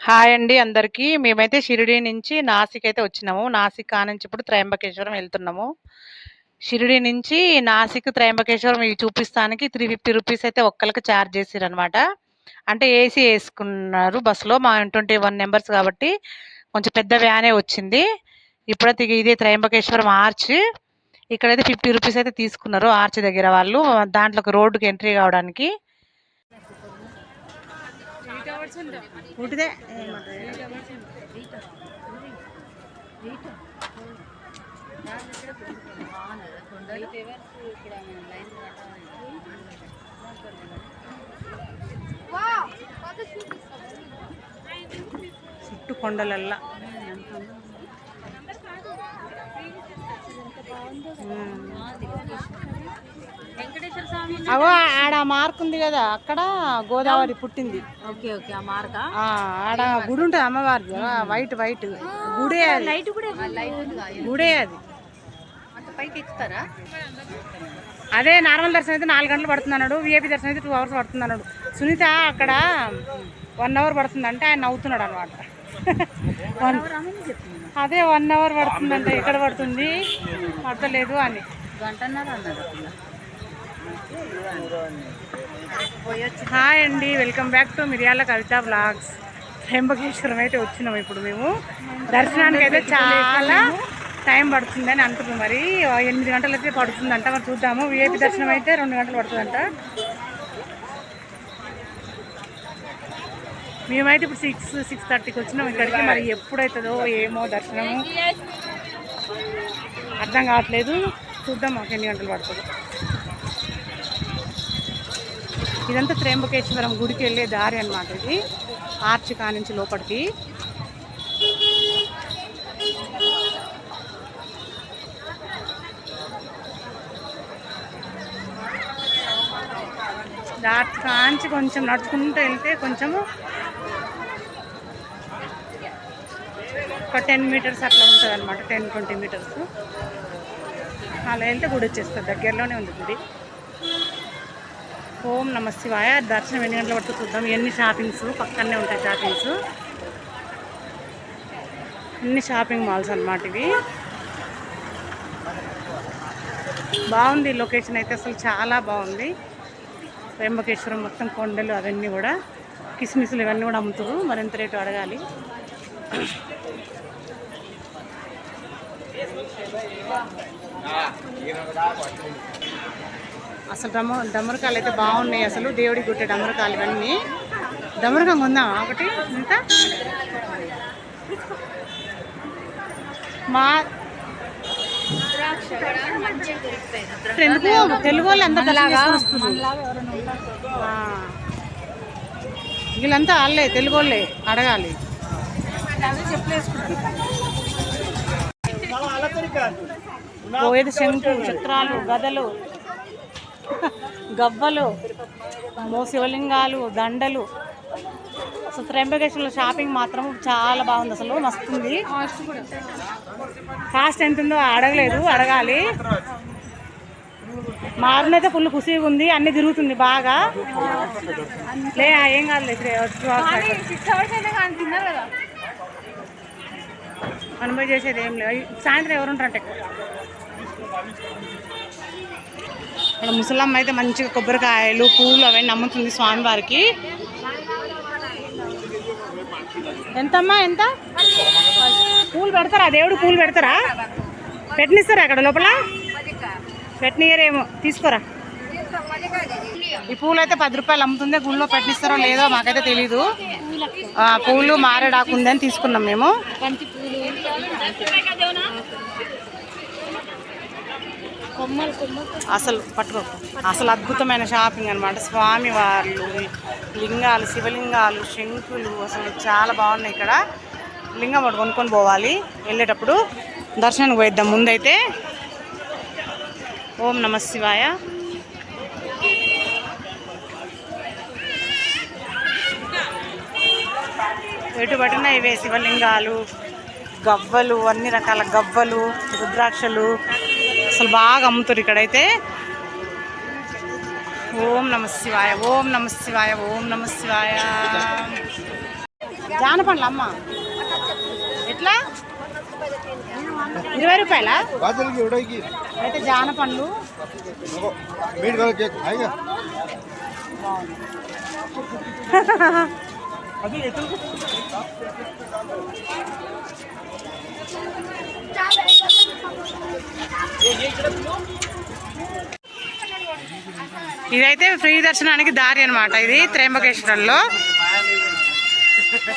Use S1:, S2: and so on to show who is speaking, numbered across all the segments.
S1: Hi అండి అందరికీ. మేమైతే షిరిడీ నుంచి నాసిక్ అయితే వచ్చినాము. నాసిక్ కానుంచి ఇప్పుడు త్రయంబకేశ్వరం వెళ్తున్నాము. షిరిడీ నుంచి నాసిక్, త్రయంబకేశ్వరం ఇవి చూపిస్తానికి 350 రూపీస్ అయితే ఒక్కళ్ళకి ఛార్జ్ చేసిర్రనమాట. అంటే ఏసీ వేసుకున్నారు బస్సులో. మా 21 మెంబర్స్ కాబట్టి కొంచెం పెద్ద వ్యానే వచ్చింది. ఇప్పుడైతే ఇదే త్రయంబకేశ్వరం ఆర్చ్. ఇక్కడైతే 50 రూపీస్ అయితే తీసుకున్నారు ఆర్చ్ దగ్గర వాళ్ళు. దాంట్లోకి రోడ్డుకి ఎంట్రీ కావడానికి. ఉట్టిదే చుట్టూ కొండలల్లా.
S2: స్వామి
S1: అవో ఆడ మార్క్ ఉంది కదా అక్కడ గోదావరి పుట్టింది.
S2: ఓకే ఓకే ఆ మార్క
S1: ఆ, ఆడ గుడి ఉంటుంది అమ్మవారిది వైట్ వైట్. గుడే అది.
S2: లైట్ కూడా
S1: గుడే అది.
S2: అంత పైకి ఎక్కుతారా?
S1: అదే నార్మల్ దర్శనం అయితే నాలుగు గంటలు పడుతుంది అన్నాడు విఐపి దర్శనం అయితే టూ అవర్స్ పడుతుంది అన్నాడు. సునీత అక్కడ వన్ అవర్ పడుతుంది అంటే ఆయన నవ్వుతున్నాడు అనమాట అదే వన్ అవర్ పడుతుందంటే ఎక్కడ పడుతుంది? పడతలేదు అని.
S2: గంటన్నర అన్నారు
S1: హాయ్ అండి వెల్కమ్ బ్యాక్ టు మిరియాల కవిత బ్లాగ్స్ త్రయంబకేశ్వరం అయితే వచ్చినాం ఇప్పుడు మేము. దర్శనానికి అయితే చాలా టైం పడుతుందని అంటున్నాం మరి. ఎనిమిది గంటలు అయితే పడుతుందంట మరి చూద్దాము. విఐపి దర్శనం అయితే రెండు గంటలు పడుతుందంట. మేమైతే ఇప్పుడు సిక్స్ సిక్స్ థర్టీకి వచ్చినాం ఇక్కడికి. మరి ఎప్పుడవుతుందో ఏమో దర్శనము. అర్థం కావట్లేదు. చూద్దాం మాకు ఎన్ని గంటలు పడుతుందో. ఇదంతా త్రయంబకేశ్వరం గుడికి వెళ్ళే దారి అనమాట ఇది. ఆర్చ్ కానించి లోపలికి. దాటి కాంచి కొంచెం నడుచుకుంటూ వెళ్తే కొంచెము ఒక టెన్ మీటర్స్ అట్లా ఉంటుంది అనమాట టెన్ ట్వంటీ మీటర్స్. అలా వెళ్తే గుడి వచ్చేస్తుంది దగ్గరలోనే ఉంది గుడి. ఓం నమ శివాయ. దర్శనం ఎన్ని గంటల వరకు చూద్దాం? ఎన్ని షాపింగ్స్? పక్కనే ఉంటాయి షాపింగ్స్. అన్ని షాపింగ్ మాల్స్ అన్నమాట ఇవి. బాగుంది లొకేషన్ అయితే. అసలు చాలా బాగుంది. త్రయంబకేశ్వరం మొత్తం కొండలు అవన్నీ కూడా. కిస్మిస్లు ఇవన్నీ కూడా అమ్ముతారు. మరి ఎంత రేటు అడగాలి. అసలు డమ డమరకాలు అయితే బాగున్నాయి అసలు. దేవుడికి కొట్టే డమరకాలు ఇవన్నీ. డమరకం ఉందా ఒకటి ఇంత. మా ఎందుకు తెలుగు వాళ్ళు వీళ్ళంతా వాళ్ళే తెలుగు వాళ్ళే అడగాలి పోయేది శంకు చక్రాలు గదలు. గవ్వలు శివలింగాలు దండలు. అసలు త్రయంబకేశ్వరంలో షాపింగ్ మాత్రం చాలా బాగుంది అసలు మస్తుంది. కాస్ట్ ఎంత ఉందో అడగలేదు అడగాలి. మా అయితే ఫుల్ ఖుషిగా ఉంది అన్ని తిరుగుతుంది బాగా. లే ఏం కాదు. అనుభవం చేసేది ఏం లేదు సాయంత్రం ఎవరు ఉంటారంటే ఎక్కువ? ఇక్కడ ముసలమ్మ అయితే మంచిగా కొబ్బరికాయలు పూలు అవన్నీ అమ్ముతుంది స్వామివారికి. ఎంతమ్మా ఎంత? పూలు పెడతారా? దేవుడు పూలు పెడతారా? పెట్టినిస్తారా అక్కడ లోపల? పెట్టనియరేమో తీసుకోరా. ఈ పూలు అయితే పది రూపాయలు అమ్ముతుంది గుళ్ళో పెట్టిస్తారో లేదో మాకైతే తెలీదు. ఆ, పూలు మారేడాకు ఉందని తీసుకున్నాం మేము. అసలు పట్టుకోకు అసలు అద్భుతమైన షాపింగ్ అనమాట స్వామివార్లు లింగాలు శివలింగాలు శంకులు అసలు చాలా బాగున్నాయి ఇక్కడ. లింగం ఒకటి కొనుక్కొని పోవాలి. వెళ్ళేటప్పుడు దర్శనానికి పోయిద్దాం ముందైతే. ఓం నమ శివాయ. ఎటు పట్టిన ఇవే శివలింగాలు గవ్వలు అన్ని రకాల గవ్వలు రుద్రాక్షలు. అసలు బాగా అమ్ముతారు ఇక్కడైతే. ఓం నమ శివాయ ఓం నమ శివాయ ఓం నమ శివాయ. జానపండ్లు అమ్మ. ఎట్లా? ఇరవై రూపాయల? అయితే
S3: జాన పండ్లు బాగుంది
S1: ఇదైతే ఫ్రీ దర్శనానికి దారి అన్నమాట. ఇది త్రయంబకేశ్వరంలో.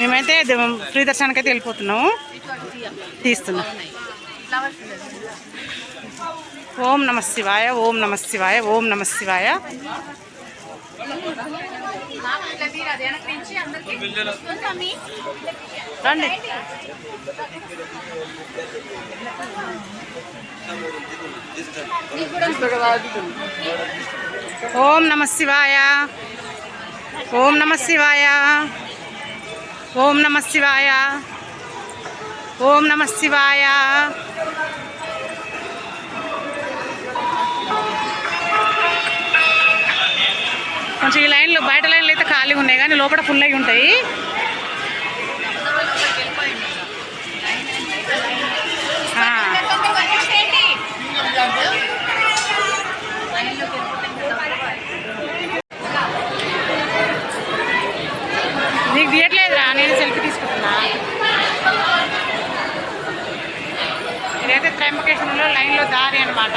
S1: మేమైతే ఫ్రీ దర్శనానికి అయితే వెళ్ళిపోతున్నాము. తీస్తున్నాం. ఓం నమ శివాయ ఓం నమ శివాయ ఓం నమ శివాయ. రండి. ఓం నమ శివాయ. ఓం నమ శివాయ. ఓం నమ శివాయ. ఓం నమ శివాయ. కొంచెం ఈ లైన్లు బయట లైన్లు ఖాళీగా ఉన్నాయి కానీ లోపల ఫుల్ అయి ఉంటాయి. నీకు తీయట్లేదురా నేను సెల్ఫీ తీసుకుంటున్నా. ఇదైతే త్రయంబకేశ్వరంలో లైన్లో దారి అనమాట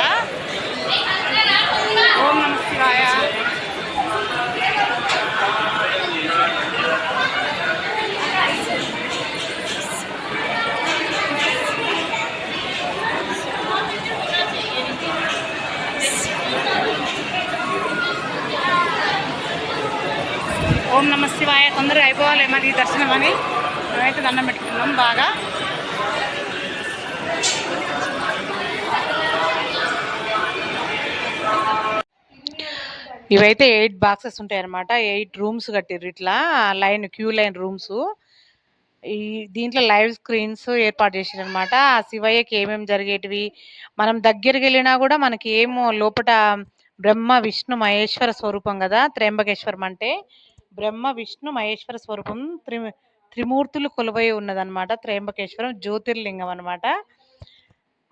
S1: ఓం నమ శివాయ. ఓం నమ శివాయ తొందరగా అయిపోవాలి మరి ఈ దర్శనం అని. మేమైతే దండం పెట్టుకున్నాం బాగా. ఇవైతే ఎయిట్ బాక్సెస్ ఉంటాయి అనమాట ఎయిట్ రూమ్స్ కట్టిర్రు ఇట్లా. Line queue line rooms. ఈ దీంట్లో లైవ్ స్క్రీన్స్ ఏర్పాటు చేసారు అనమాట ఆ శివయ్యకి ఏమేమి జరిగేటివి? మనం దగ్గరికి వెళ్ళినా కూడా మనకి ఏమో లోపట బ్రహ్మ విష్ణు మహేశ్వర స్వరూపం కదా త్రయంబకేశ్వరం అంటే. బ్రహ్మ విష్ణు మహేశ్వర స్వరూపం త్రి త్రిమూర్తులు కొలువై ఉన్నదనమాట త్రయంబకేశ్వరం జ్యోతిర్లింగం అనమాట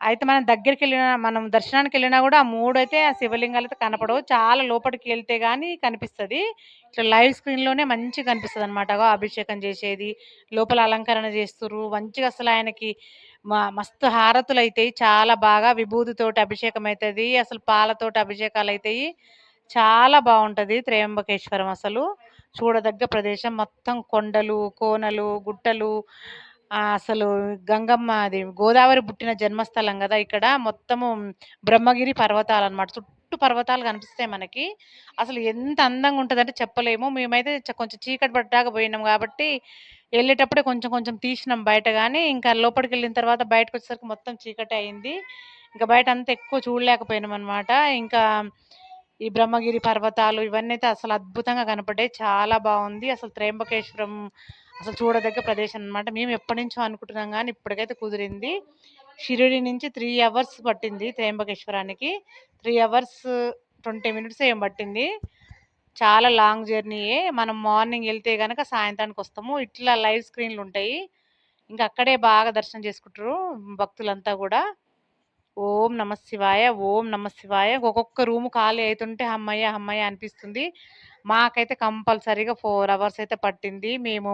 S1: అయితే మనం దగ్గరికి వెళ్ళిన మనం దర్శనానికి వెళ్ళినా కూడా ఆ మూడు అయితే ఆ శివలింగాలు అయితే కనపడవు. చాలా లోపలికి వెళ్తే కానీ కనిపిస్తుంది. ఇట్లా లైవ్ స్క్రీన్లోనే మంచిగా కనిపిస్తుంది అనమాట అభిషేకం చేసేది లోపల అలంకరణ చేస్తుర్రు. మంచిగా అసలు ఆయనకి మ- మస్తు హారతులు అవుతాయి చాలా బాగా విభూతితోటి అభిషేకం అవుతుంది అసలు పాలతోటి అభిషేకాలు అవుతాయి చాలా బాగుంటుంది త్రయంబకేశ్వరం అసలు. చూడదగ్గ ప్రదేశం. మొత్తం కొండలు కోనలు గుట్టలు అసలు గంగమ్మ అది గోదావరి పుట్టిన జన్మస్థలం కదా ఇక్కడ. మొత్తము బ్రహ్మగిరి పర్వతాలు అన్నమాట చుట్టూ పర్వతాలు కనిపిస్తాయి మనకి. అసలు ఎంత అందంగా ఉంటుందంటే చెప్పలేము. మేమైతే చ- కొంచెం చీకటి పడ్డాక పోయినాం కాబట్టి వెళ్ళేటప్పుడే కొంచెం కొంచెం తీసినాం బయట కానీ ఇంకా లోపలికి వెళ్ళిన తర్వాత బయటకు వచ్చేసరికి మొత్తం చీకటి అయింది. ఇంకా బయట అంతా ఎక్కువ చూడలేకపోయినాం అనమాట ఇంకా ఈ బ్రహ్మగిరి పర్వతాలు ఇవన్నీ అయితే అసలు అద్భుతంగా కనపడే చాలా బాగుంది. అసలు త్రయంబకేశ్వరం అసలు చూడదగ్గ ప్రదేశం అనమాట మేము ఎప్పటి నుంచో అనుకుంటున్నాం కానీ ఇప్పటికైతే కుదిరింది. షిరిడి నుంచి త్రీ అవర్స్ పట్టింది త్రయంబకేశ్వరానికి. త్రీ అవర్స్ ట్వంటీ మినిట్స్ ఏం పట్టింది. చాలా లాంగ్ జర్నీయే. మనం మార్నింగ్ వెళ్తే కనుక సాయంత్రానికి వస్తాము. ఇట్లా లైవ్ స్క్రీన్లు ఉంటాయి. ఇంకా అక్కడే బాగా దర్శనం చేసుకుంటారు భక్తులంతా కూడా. ఓం నమ శివాయ ఓం నమ శివాయ. ఒక్కొక్క రూమ్ ఖాళీ అవుతుంటే అమ్మయ్య అమ్మయ్య అనిపిస్తుంది. మాకైతే కంపల్సరీగా ఫోర్ అవర్స్ అయితే పట్టింది. మేము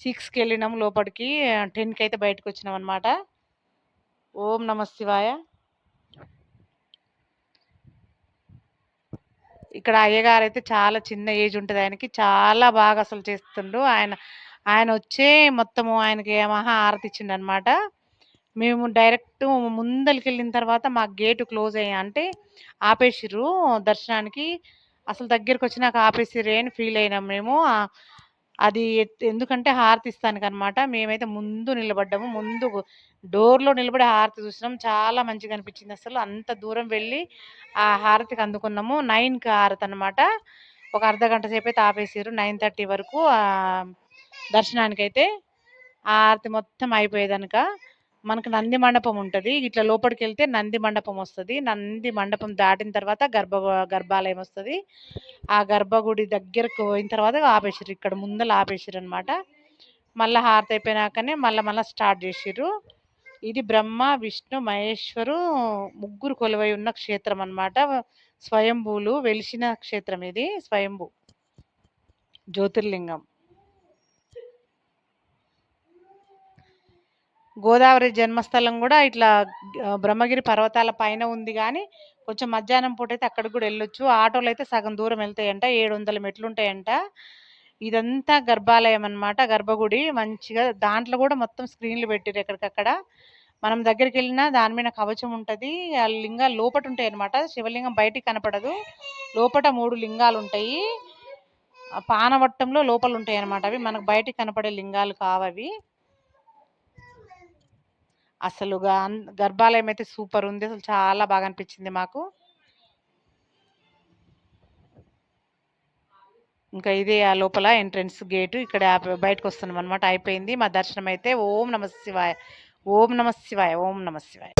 S1: సిక్స్కి వెళ్ళినాము లోపలికి టెన్కి అయితే బయటకు వచ్చినాం అనమాట ఓం నమ శివాయ. ఇక్కడ అయ్యగారు అయితే చాలా చిన్న ఏజ్ ఉంటుంది ఆయనకి. చాలా బాగా అసలు చేస్తుండు. ఆయన ఆయన వచ్చే మొత్తము ఆయనకి మహా హారతి ఇచ్చిండు అనమాట మేము డైరెక్ట్ ముందరికి వెళ్ళిన తర్వాత మా గేటు క్లోజ్ అయ్యా. అంటే ఆపేసిర్రు దర్శనానికి. అసలు దగ్గరికి వచ్చినాక ఆపేసిర్రే అని ఫీల్ అయినాం మేము. అది ఎందుకంటే హారతి ఇస్తానికి అనమాట మేమైతే ముందు నిలబడ్డాము. ముందు డోర్లో నిలబడి హారతి చూసినాం. చాలా మంచిగా అనిపించింది అసలు. అంత దూరం వెళ్ళి ఆ హారతికి అందుకున్నాము. నైన్కి హారతి అనమాట ఒక అర్ధ గంట సేపు అయితే ఆపేసారు నైన్ థర్టీ వరకు ఆ దర్శనానికైతే ఆ హారతి మొత్తం అయిపోయేదనక. మనకు నంది మండపం ఉంటుంది. ఇట్లా లోపలికి వెళ్తే నంది మండపం వస్తుంది. నంది మండపం దాటిన తర్వాత గర్భ గర్భాలయం వస్తుంది. ఆ గర్భగుడి దగ్గరకు పోయిన తర్వాత ఆపేసారు ఇక్కడ ముందర ఆపేసారు అనమాట మళ్ళీ హారతి అయిపోయినాకనే మళ్ళీ మళ్ళీ స్టార్ట్ చేసిర్రు. ఇది బ్రహ్మ విష్ణు మహేశ్వరు ముగ్గురు కొలువై ఉన్న క్షేత్రం అనమాట స్వయంభూలు వెలిసిన క్షేత్రం ఇది. స్వయంభూ. జ్యోతిర్లింగం. గోదావరి జన్మస్థలం కూడా ఇట్లా బ్రహ్మగిరి పర్వతాల పైన ఉంది కానీ కొంచెం మధ్యాహ్నం పూట అయితే అక్కడికి కూడా వెళ్ళొచ్చు. ఆటోలు అయితే సగం దూరం వెళ్తాయంట ఏడు వందల మెట్లు ఉంటాయంట. ఇదంతా గర్భాలయం అనమాట గర్భగుడి. మంచిగా దాంట్లో కూడా మొత్తం స్క్రీన్లు పెట్టిర్రు ఎక్కడికక్కడ. మనం దగ్గరికి వెళ్ళినా దాని మీద కవచం ఉంటుంది. ఆ లింగాలు లోపట ఉంటాయి అనమాట శివలింగం బయటికి కనపడదు. లోపట మూడు లింగాలు ఉంటాయి. పానవట్టంలో లోపల ఉంటాయి అనమాట అవి. మనకు బయటికి కనపడే లింగాలు కావవి. అసలు గర్భాలయం అయితే సూపర్ ఉంది. అసలు చాలా బాగా అనిపించింది మాకు. ఇంకా ఇదే ఆ లోపల ఎంట్రన్స్ గేటు. ఇక్కడ బయటకు వస్తున్నాం అనమాట అయిపోయింది. మా దర్శనం అయితే ఓం నమ శివాయ. ఓం నమ శివాయ. ఓం నమ శివాయ.